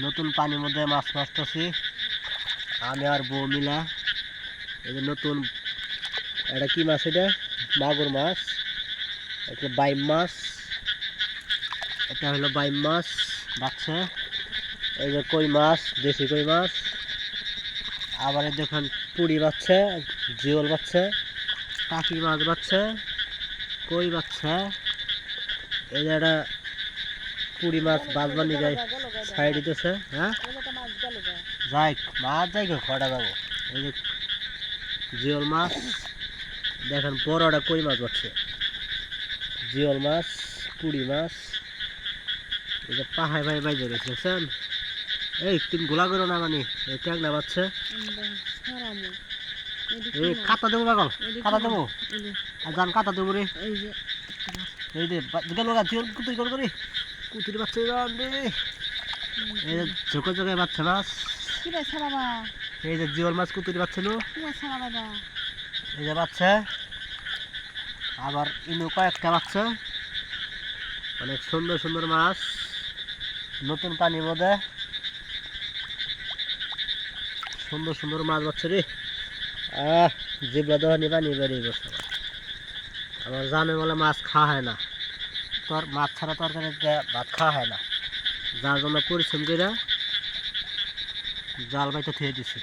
নতুন পানির মধ্যে মাছ মারতেছি। আমি আর বউ মিলা। এই যে নতুন, এটা কি মাছ এটা? মাগুর মাছ। এটা বাইম মাছ। এটা হলো বাইম মাছ, বাচ্চা। এই যে কই মাছ, দেশি কই মাছ। আবার দেখুন পুরি বাচ্চা, জিওল বাচ্চা টাকি মাছ বাচ্চা, কই বাচ্চা। এই যে একটা পুরি মাছ বাজবার নিয়ে যায় সাইড দিতেছে হ্যাঁ? যাই মাছ যাই কটা যাব এই যে জিওল মাছ দেখেন বড় একটা কই মাছ বাচ্ছে জিওল মাছ পুরি মাছ এই যে পাহাড় ভাই বাইজে রয়েছে দেখছেন এই তুমি গোলা করো না মানে এই ট্যাগ না বাচ্ছে এই কাতা দেবো পাগল কাতা দেবো? আর গান কাতা দেবো রে। এই যে দুটা লোক আছে করে করি কুতুরি বাচ্চা গান রে এই ঝোঁকে ঝোঁকে বাচ্চা মাছ। এই যে জিওল মাছ কুতুরি বাচ্চা লো। এই যে বাচ্চা। আবার ইনো কয়েকটা বাচ্চা। অনেক সুন্দর সুন্দর মাছ। নতুন পানির মধ্যে সুন্দর সুন্দর মাছ বাচ্চা রে। আহ জিবলা দোহানি পানি বেরিয়ে আমার। আমার জানে বলে মাছ খাওয়া হয় না। তো আর মাছ ছাড়া তরকারি ভাত খাওয়া হয় না। যার জন্য পরিশ্রম করে জাল বাইতে থুয়ে দিছি।